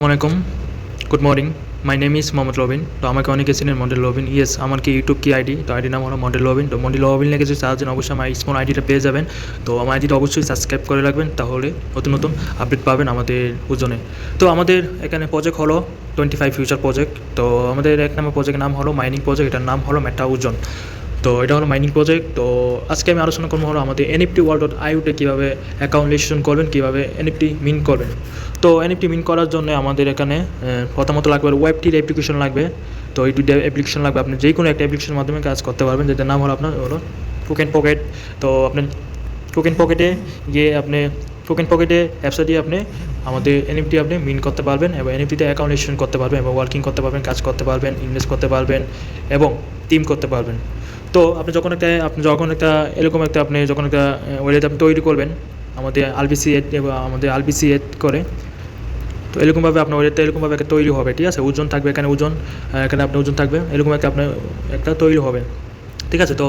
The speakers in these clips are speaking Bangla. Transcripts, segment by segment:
আসসালামাইকুম good morning my name is Mohammad Robin তো আমাকে অনেকে চিনেন মন্ডল রবিন ইয়েস আমার কি ইউটিউব কি আইডি তো আইডি নাম হলো মন্ডল রবিন তো মন্ডল রবিন লেগে যদি অবশ্যই আমার স্মল আইডিটা পেয়ে যাবেন। তো আমার আইডিটা অবশ্যই সাবস্ক্রাইব করে রাখবেন, তাহলে নতুন নতুন আপডেট পাবেন আমাদের ওজনে। তো আমাদের এখানে প্রজেক্ট হলো টোয়েন্টি ফাইভ ফিউচার প্রজেক্ট তো আমাদের এক নম্বর প্রজেক্টের নাম হলো মাইনিং প্রজেক্ট এটার নাম হলো মেটা ওজন তো এটা হলো মাইনিং প্রজেক্ট তো আজকে আমি আলোচনা করব হলো আমাদের এনএফটি ওয়ার্ল্ড ডট আইউটে কীভাবে অ্যাকাউন্ট রেজিস্ট্রেশন করবেন, কীভাবে এনএফটি মিন করবেন। তো এনএফটি মিন করার জন্য আমাদের এখানে প্রথমত লাগবে ওয়েবটির অ্যাপ্লিকেশন লাগবে। তো এই দুইটা অ্যাপ্লিকেশন লাগবে, আপনি যে কোনো একটা অ্যাপ্লিকেশনের মাধ্যমে কাজ করতে পারবেন, যেটার নাম হলো আপনার, হলো টোকেন পকেট তো আপনি টোকেন পকেটে গিয়ে আপনি টোকেন পকেটে অ্যাপসটা দিয়ে আপনি আমাদের এনএফটি আপনি মিন করতে পারবেন এবং এনএফটিতে অ্যাকাউন্ট রেজিস্ট্রেশন করতে পারবেন এবং ওয়ার্কিং করতে পারবেন, কাজ করতে পারবেন ইনভেস্ট করতে পারবেন এবং টিম করতে পারবেন। তো আপনি যখন একটা, আপনি যখন একটা এরকম একটা আপনি যখন একটা ওয়েলেট আপনি তৈরি করবেন, আমাদের আলবিসি এড আমাদের আলবিসি এড করে, তো এরকমভাবে আপনার ওয়েটটা এরকমভাবে একটা তৈরি হবে, ঠিক আছে? ওজন থাকবে এখানে ওজন এখানে আপনার ওজন থাকবে, এরকম একটা আপনার একটা তৈরি হবে, ঠিক আছে? তো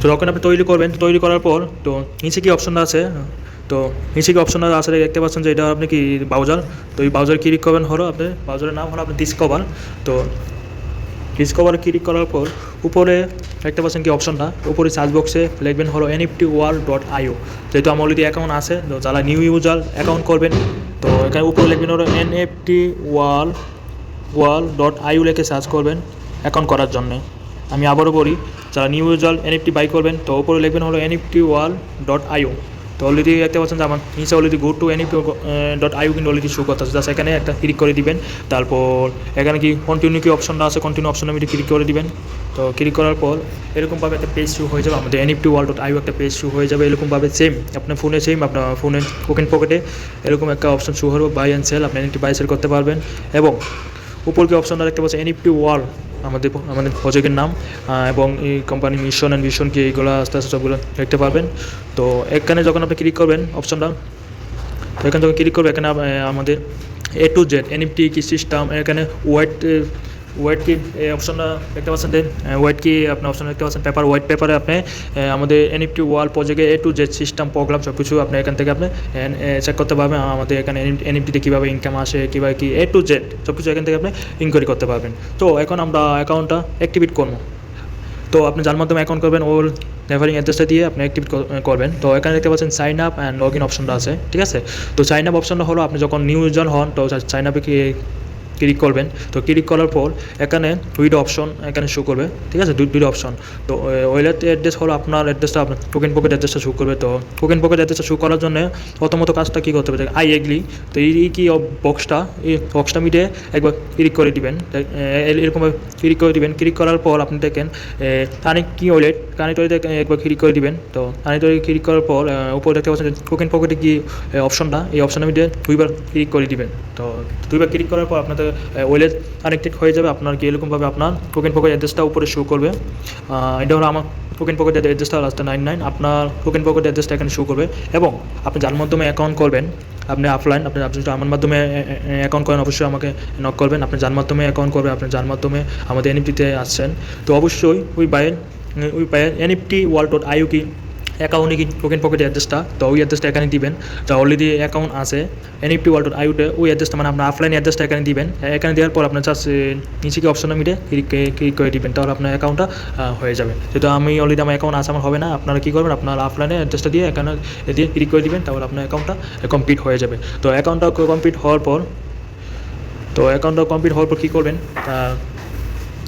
তো যখন আপনি তৈরি করবেন, তো তৈরি করার পর, তো নিচে কি অপশনটা আছে? তো নিচে কি অপশনটা আছে দেখতে পাচ্ছেন যে এটা আপনি কি ব্রাউজার তো এই ব্রাউজার ক্লিক করবেন হলো আপনি? ব্রাউজারের নাম হলো আপনি ডিসকভার তো ডিসকভার ক্লিক করার পর, উপরে দেখতে পাচ্ছেন কি অপশনটা উপরে সার্চ বক্সে লিখবেন হলো এনএফটি ওয়ার্ল্ড ডট আইও যেহেতু আমার অলরেডি অ্যাকাউন্ট আছে, তো যারা নিউ ইউজার অ্যাকাউন্ট করবেন, তো এখানে উপরে লিখবেন হলো NFT world world dot IO লিখে সার্চ করবেন অ্যাকাউন্ট করার জন্য। আমি আবারও বলি, যারা নিউ ইউজার এনএফটি বাই করবেন, তো উপরে লিখবেন হলো এনএফটি ওয়ার্ল্ড ডট আইও তো অলরেডি দেখতে পাচ্ছেন যে আমার নিচে already go to NFT dot IO কিন্তু অলরেডি শো করতে আছে জাস্ট এখানে একটা ক্লিক করে দিবেন। তারপর এখানে কি কন্টিনিউ কি অপশনটা আছে? কন্টিনিউ অপশনে আমি ক্লিক করে দিবেন। তো ক্লিক করার পর এরকমভাবে একটা পেজ শু হয়ে যাবে। আমাদের এনএফটি ওয়ার্ল্ড ডট আইও একটা পেজ শু হয়ে যাবে। এরকমভাবে সেম আপনার ফোনে সেম আপনার ফোনে কোকেন পকেটে এরকম একটা অপশন শু হবে বাই অ্যান্ড সেল আপনি এনএফটি বাই সেল করতে পারবেন। এবং উপর কি অপশনটা দেখতে পাচ্ছেন? এনএফটি ওয়ার্ল্ড আমাদের আমাদের প্রজেক্টের নাম এবং এই কোম্পানির মিশন অ্যান্ড ভিশন কি এইগুলো আস্তে আস্তে সবগুলো দেখতে পারবেন। তো এখানে যখন আপনি ক্লিক করবেন অপশনটা তো এখানে যখন ক্লিক করবেন, এখানে আমাদের এ টু জেড এনএফটি কি সিস্টেম এখানে ওয়াইট ওয়াইট কি এই অপশনটা দেখতে পাচ্ছেন যে ওয়াইট কি আপনার অপশন দেখতে পাচ্ছেন পেপার হোয়াইট পেপারে আপনি আমাদের এনএফটি ওয়াল প্রজেক্টে A to Z system program সব কিছু আপনি এখান থেকে আপনি চেক করতে পারবেন আমাদের এখানে এনএফটিতে কীভাবে ইনকাম আসে, কীভাবে কি এ টু জেড সব কিছু এখান থেকে আপনি ইনকোয়ারি করতে পারবেন। তো এখন আমরা অ্যাকাউন্টটা অ্যাক্টিভেট করব। তো আপনি যার মাধ্যমে অ্যাকাউন্ট করবেন ওর রেফারিং অ্যাড্রেসটা দিয়ে আপনি অ্যাক্টিভ করবেন। তো এখানে দেখতে পাচ্ছেন sign up and log in অপশনটা আছে, ঠিক আছে? তো সাইন আপ অপশনটা হলো, আপনি যখন নিউ ইউজার হন, তো সাইন আপে ক্লিক করবেন। তো ক্লিক করার পর এখানে দুইটা অপশন এখানে শো করবে। ঠিক আছে? দুই দুইটা অপশন তো ওয়েলেট অ্যাড্রেস হলো আপনার অ্যাড্রেসটা আপনার টোকেন পকেট অ্যাড্রেসটা শো করবে। তো টোকেন পকেট অ্যাড্রেসটা শো করার জন্য প্রথমত কাজটা কী করতে হবে? আই এগ্রি তো এই কি বক্সটা এই বক্সটা মিটে একবার ক্লিক করে দিবেন। এরকমভাবে ক্লিক করে দিবেন। ক্লিক করার পর আপনি দেখেন কানেক্ট কি ওয়েলেট কানেক্ট ওয়েলেট একবার ক্লিক করে দিবেন। তো কানেক্ট ওয়েলেট ক্লিক করার পর উপরে দেখতে পাচ্ছেন টোকেন পকেটে কি অপশনটা এই অপশনের মধ্যে দুইবার ক্লিক করে দিবেন। তো দুইবার ক্লিক করার পর আপনাদের ওয়েলেট কানেক্টেড হয়ে যাবে। আপনার কি এরকমভাবে আপনার টোকেন পকেট অ্যাড্রেসটা উপরে শো করবে? এটা হলো আমার টোকেন পকেট অ্যাড্রেসটা লাস্টে নাইন নাইন আপনার টোকেন পকেট অ্যাড্রেসটা এখানে শো করবে। এবং আপনি যার মাধ্যমে অ্যাকাউন্ট করবেন, আপনি অফলাইন আপনি আপনি আমার মাধ্যমে অ্যাকাউন্ট করেন, অবশ্যই আমাকে নক করবেন। আপনি যার মাধ্যমে অ্যাকাউন্ট করবেন আপনি যার মাধ্যমে আমাদের এনএফটিতে আসছেন। তো অবশ্যই ওই বাইয়ের ওই বাইয়ের এনএফটি ওয়াল ডট আইউ কি অ্যাকাউন্টে কি টোকেন পকেট অ্যাড্রেসটা তো ওই অ্যাড্রেসটা এখানে দিবেন। যা অলরেডি অ্যাকাউন্ট আছে। এনএফটি ওয়াল ডট আইউতে ওই অ্যাড্রেসটা মানে আপনার অফলাইন অ্যাড্রেসটা এখানে দিবেন। এখানে দেওয়ার পর আপনার জাস্ট নিচে কি অপশনে মিটে ক্লিক ক্লিক করে দিবেন। তাহলে আপনার অ্যাকাউন্টটা হয়ে যাবে। যেহেতু আমি অলরেডি আমার অ্যাকাউন্ট আছে, আমার হবে না। আপনারা কী করবেন? আপনার অফলাইনে অ্যাড্রেসটা দিয়ে এখানে দিয়ে ক্লিক করে দিবেন। তাহলে আপনার অ্যাকাউন্টটা কমপ্লিট হয়ে যাবে। তো অ্যাকাউন্টটা কমপ্লিট হওয়ার পর, তো অ্যাকাউন্টটা কমপ্লিট হওয়ার পর কী করবেন?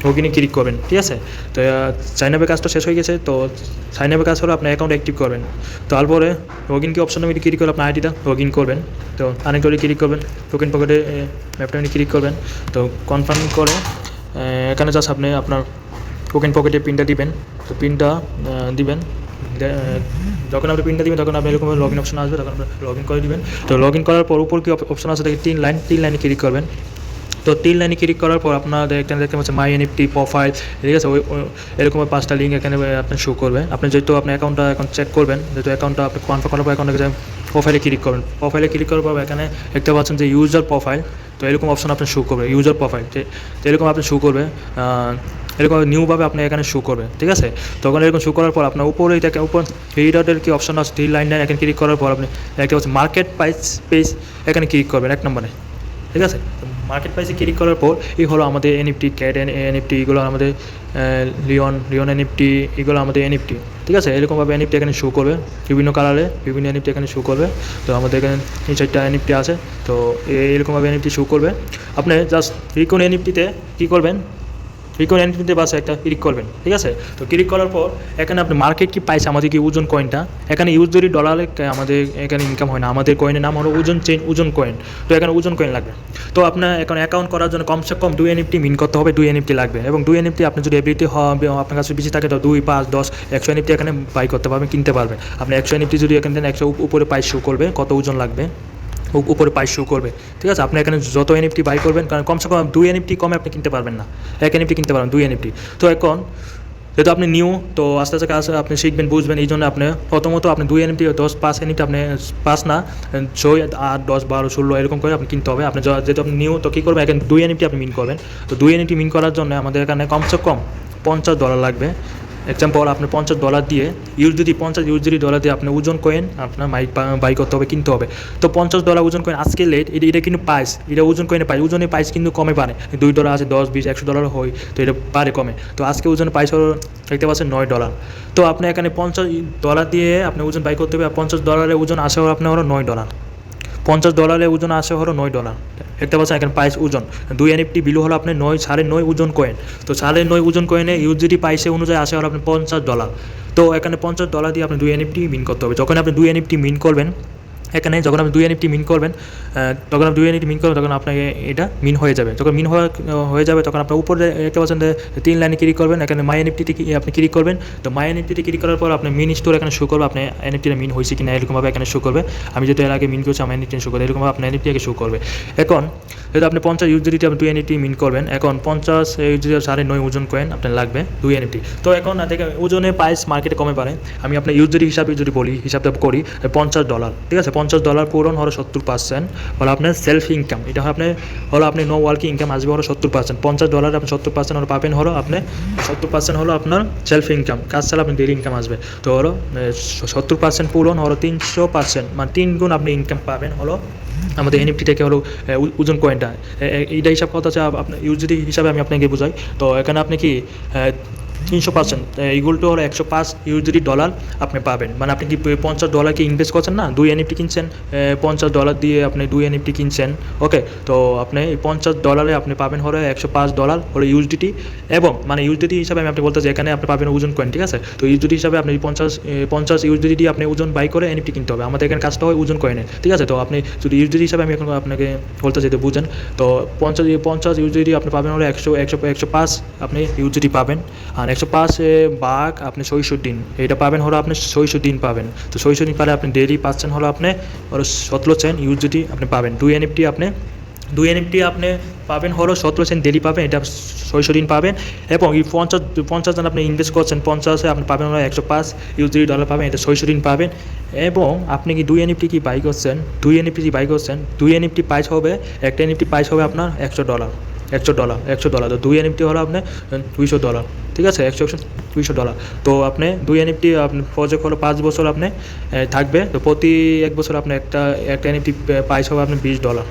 ওখানে ক্লিক করবেন, ঠিক আছে? তো সাইন আপের কাজটা শেষ হয়ে গেছে, তো সাইন আপের কাজ হলো আপনার অ্যাকাউন্ট অ্যাক্টিভ করবেন। তারপরে লগ ইন কি অপশনে মিলে ক্লিক করে আপনার আইডিটা লগ ইন করবেন। তো করে ক্লিক করবেন টোকেন পকেটে ম্যাপটা মিলে ক্লিক করবেন। তো কনফার্ম করে এখানে জাস্ট আপনি আপনার টোকেন পকেটে পিনটা দিবেন। তো পিনটা দিবেন। যখন আপনি পিনটা দিবেন, তখন আপনি এরকম লগ ইন অপশন আসবে, তখন আপনি লগ ইন করে দিবেন। তো লগ ইন করার পর উপর কি অপশন আছে, দেখে তিন লাইন তিন লাইনে ক্লিক করবেন। তো তিন লাইনে ক্লিক করার পর আপনার এখানে দেখতে পাচ্ছেন মাই এনএফটি প্রোফাইল ঠিক আছে? ওই এরকম পাঁচটা লিঙ্ক এখানে আপনি শো করবে আপনি যেহেতু আপনি অ্যাকাউন্টটা এখন চেক করবেন, যেহেতু অ্যাকাউন্টটা আপনি কনফার্ম করার পর অ্যাকাউন্টে প্রোফাইলে ক্লিক করবেন। প্রোফাইলে ক্লিক করার পর এখানে দেখতে পাচ্ছেন যে ইউজার প্রোফাইল তো এরকম অপশন আপনি শো করবে ইউজার প্রোফাইল তো এরকম আপনি শো করবে এরকম নিউভাবে আপনি এখানে শো করবে ঠিক আছে? তখন এরকম শো করার পর আপনার উপরে দেখেন উপর থ্রি ডটের কি অপশন আছে? লাইন লাইন এখানে ক্লিক করার পর আপনি দেখতে পাচ্ছেন মার্কেট প্রাইস পেজ এখানে ক্লিক করবেন, এক নম্বরে। ঠিক আছে? মার্কেট প্রাইসে ক্লিক করার পর, এই হলো আমাদের এনএফটি ক্যাট এন এনএফটি এগুলো আমাদের লিওন লিওন এনএফটি এগুলো আমাদের এনএফটি ঠিক আছে? এরকমভাবে এনএফটি এখানে শো করবে, বিভিন্ন কালারে বিভিন্ন এনএফটি এখানে শো করবে। তো আমাদের এখানে তিন চারটা এনএফটি আছে, তো এরকমভাবে এনএফটি শো করবে। আপনি জাস্ট রিকন এনএফটিতে কী করবেন? রিকন এনএফটিতে বাসে একটা ক্লিক করবেন, ঠিক আছে? তো ক্লিক করার পর এখানে আপনি মার্কেট কি পাইছে আমাদের কি ওজন কয়েনটা এখানে ইউজ যদি ডলারে আমাদের এখানে ইনকাম হয় না, আমাদের কয়েনের নাম হলো ওজন চেন ওজন কয়েন তো এখানে ওজন কয়েন লাগবে। তো আপনার এখন অ্যাকাউন্ট করার জন্য কমসে কম দুই এনএফটি মিন করতে হবে, দুই এনএফটি লাগবে। এবং দুই এনএফটি আপনি যদি এভরিতে হবে আপনার কাছে বেশি থাকে, তো দুই, পাঁচ, দশ, একশো এনএফটি এখানে বাই করতে পারবেন, কিনতে পারবেন। আপনি একশো এনএফটি যদি এখানে একশো উপরে প্রাইস শো করবে, কত ওজন লাগবে? উপরে প্রাইস শো করবে। ঠিক আছে? আপনি এখানে যত এনএফটি বাই করবেন, কারণ কমসে কম দুই এনএফটি কমে আপনি কিনতে পারবেন না। এক এনএফটি কিনতে পারবেন, দুই এনএফটি তো এখন, যেহেতু আপনি নিউ তো আস্তে আস্তে কাজ আপনি শিখবেন, বুঝবেন এই জন্য আপনি প্রথমত আপনি দুই এনএফটি দশ পাঁচ এনএফটি আপনি পাঁচ না, ছয়, আট, দশ, বারো, ষোলো, এরকম করে আপনি কিনতে হবে। আপনি যেহেতু আপনি নিউ তো কী করবেন? এখানে দুই এনএফটি আপনি মিন করবেন। তো দুই এনএফটি মিন করার জন্য আমাদের এখানে কমসে কম পঞ্চাশ ডলার লাগবে। এক্সাম্পল আপনি পঞ্চাশ ডলার দিয়ে ইউজ যদি পঞ্চাশ ইউজ যদি ডলার দিয়ে আপনি ওজন কয়েন আপনার মাইক বাই করতে হবে, কিনতে হবে। তো পঞ্চাশ ডলার ওজন কয়েন আজকে লেট এটা এটা কিন্তু পাইস এটা ওজন কয়েনে পাই ওজনের পাইস কিন্তু কমে পারে। দুই ডলার আছে, দশ, বিশ, একশো ডলার হয়, তো এটা পারে কমে। তো আজকে ওজন পাইস হলো, দেখতে পাচ্ছেন নয় ডলার তো আপনি এখানে পঞ্চাশ ডলার দিয়ে আপনি ওজন বাই করতে হবে, আর পঞ্চাশ ডলারের ওজন আসা হলো আপনার হলো নয় ডলার পঞ্চাশ ডলারের ওজন আসে হলো নয় ডলার। দেখতে পাচ্ছেন এখানে প্রাইস ওজন। দুই এনএফটি বিলু হলো আপনি নয়, সাড়ে নয় ওজন কয়েন তো সাড়ে নয় ওজন কয়েনে ইউজিটি পাইসে অনুযায়ী আসে হলো আপনি পঞ্চাশ ডলার। তো এখানে পঞ্চাশ ডলার দিয়ে আপনি দুই এনএফটি মিন করতে হবে। যখন আপনি দুই এনএফটি মিন করবেন এখানে যখন আপনি দুই এনএফটি মিন করবেন তখন আপনি দুই এনএফটি মিন করবেন, তখন আপনাকে এটা মিন হয়ে যাবে। যখন মিন হয়ে যাবে, তখন আপনার উপরে একটা পাচ্ছেন যে তিন লাইনে ক্লিক করবেন, এখানে মাই এনএফটিতে আপনি ক্লিক করবেন। তো মাই এনএফটিতে ক্লিক করার পর আপনি মিন স্টোর এখানে শো করবে, আপনি এনএফটিটা মিন হয়েছে কিনা এরকমভাবে এখানে শো করবে। আমি যেহেতু এর আগে মিন করছি, আমার এনএফটি শো করবে, এরকমভাবে আপনার আগে শো করবে। এখন, যেহেতু আপনি পঞ্চাশ ইউজিটি আপনি দুই এনএফটি মিন করবেন, এখন পঞ্চাশ ইউজিটি সাড়ে নয় ওজন কয়েন আপনার লাগবে দুই এনএফটি তো এখন দেখে ওজনে প্রাইস মার্কেটে কমে পারে। আমি আপনার ইউজিটি হিসাবে যদি বলি, হিসাবটা করি, পঞ্চাশ ডলার, ঠিক আছে? পঞ্চাশ ডলার পূরণ হলো সত্তর পার্সেন্ট হলো আপনার সেলফ ইনকাম এটা হলো আপনি হলো আপনি নো ওয়ার্কিং ইনকাম আসবে হলো সত্তর পার্সেন্ট পঞ্চাশ ডলার আপনি সত্তর পার্সেন্ট হলো পাবেন হলো আপনি সত্তর পার্সেন্ট হলো আপনার সেলফ ইনকাম কাজ ছাড়া আপনি ডেলি ইনকাম আসবে। তো হলো সত্তর পার্সেন্ট পূরণ হলো তিনশো পার্সেন্ট মানে তিন গুণ আপনি ইনকাম পাবেন হলো আমাদের এনএফটি থেকে হলো ওজন কয়েনটা এইটা হিসাব কথা হচ্ছে আপ- আপনার ইউজিটি হিসাবে আমি আপনাকে বুঝাই। তো এখানে আপনি কি তিনশো পার্সেন্ট ইগুল টু হলো একশো পাঁচ ইউজিটি ডলার আপনি পাবেন। মানে আপনি কি পঞ্চাশ ডলারকে ইনভেস্ট করছেন? না, দুই এনএফটি কিনছেন পঞ্চাশ ডলার দিয়ে আপনি দুই এনএফটি কিনছেন ওকে তো আপনি পঞ্চাশ ডলারে আপনি পাবেন হলো একশো পাঁচ ডলার হলো ইউজিটি এবং মানে ইউজিটি হিসাবে আমি আপনি বলতে চাই এখানে আপনি পাবেন ওজন কয়েন ঠিক আছে? তো ইউজিটি হিসাবে আপনি পঞ্চাশ পঞ্চাশ ইউজিটি আপনি ওজন বাই করে এনএফটি কিনতে হবে। আমাদের এখানে কাজটা হয় ওজন কয়েনের ঠিক আছে? তো আপনি যদি ইউজিটি হিসাবে আমি এখন আপনাকে বলতে যেতে বুঝেন, তো পঞ্চাশ পঞ্চাশ ইউজিটি আপনি পাবেন হলো একশো একশো একশো পাঁচ আপনি ইউজিটি পাবেন। আর একশো পাঁচে বাঘ আপনি ছয়শো দিন। এটা পাবেন হলো আপনি ছয়শো পাবেন। তো ছয়শো দিন পারে আপনি ডেলি পাচ্ছেন হলো আপনি হলো সতেরো চেন ইউজিটি আপনি পাবেন। দুই এনএফটি আপনি, দুই এনএফটি আপনি পাবেন হলো সতেরো সেন্ট ডেলি পাবেন, এটা ছয়শো দিন পাবেন। এবং এই পঞ্চাশ পঞ্চাশ জন আপনি ইনভেস্ট করছেন, পঞ্চাশে আপনি পাবেন হলো একশো পাঁচ ইউজিটি ডলার পাবেন, এটা ছয়শো দিন পাবেন। এবং আপনি কি দুই এনএফটি কি বাই করছেন? দুই এনএফটি কি বাই করছেন? দুই এনএফটি প্রাইস হবে, একটা এনএফটি প্রাইস হবে আপনার একশো ডলার একশো ডলার একশো ডলার তো দুই এনএফটি হলো আপনার দুইশো ডলার ঠিক আছে? একশো একশো, দুইশো ডলার তো আপনি দুই এনএফটি আপনি প্রজেক্ট হলো পাঁচ বছর আপনি থাকবে। তো প্রতি এক বছর আপনি একটা একটা এনএফটি প্রাইস হবে আপনি বিশ ডলার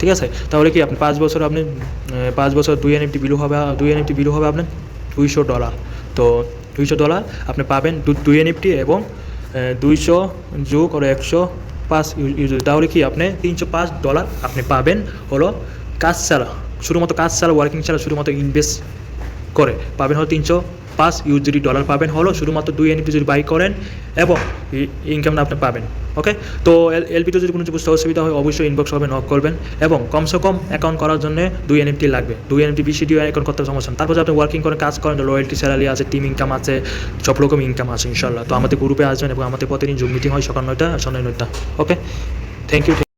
ঠিক আছে? তাহলে কি আপনি পাঁচ বছর আপনি পাঁচ বছর দুই এনএফটি বিলু হবে, দুই এনএফটি বিলু হবে আপনার দুইশো ডলার তো দুইশো ডলার আপনি পাবেন দুই এনএফটি এবং দুইশো যোগ আর একশো পাঁচ তাহলে কি আপনি তিনশো পাঁচ ডলার আপনি পাবেন হলো কাজ ছাড়া শুধুমাত্র কাজ ছাড়া ওয়ার্কিং ছাড়া শুধুমাত্র ইনভেস্ট করে। পাবেন হলো তিনশো পাঁচ ইউজিডি ডলার পাবেন হলো, শুধুমাত্র দুই এনপি যদি বাই করেন এবং ইনকামটা আপনি পাবেন ওকে তো এল এলপিতে যদি কোনো বুঝতে অসুবিধা হয়, অবশ্যই ইনবক্স হবে নক করবেন এবং কমসে কম অ্যাকাউন্ট করার জন্য দুই এনএফটি লাগবে। দুই এনএফটি বিসিডি অ্যাকাউন্ট করতে সমস্যা তারপর আপনি ওয়ার্কিং করেন কাজ করেন রয়্যালটি স্যালারি আছে টিম ইনকাম আছে, সব রকম ইনকাম আছে ইনশাল্লাহ তো আমাদের গ্রুপে আসবেন এবং আমাদের প্রতিদিন জুম মিটিং হয় সকাল নয়টা, সন্ধ্যা নয়টা ওকে থ্যাংক ইউ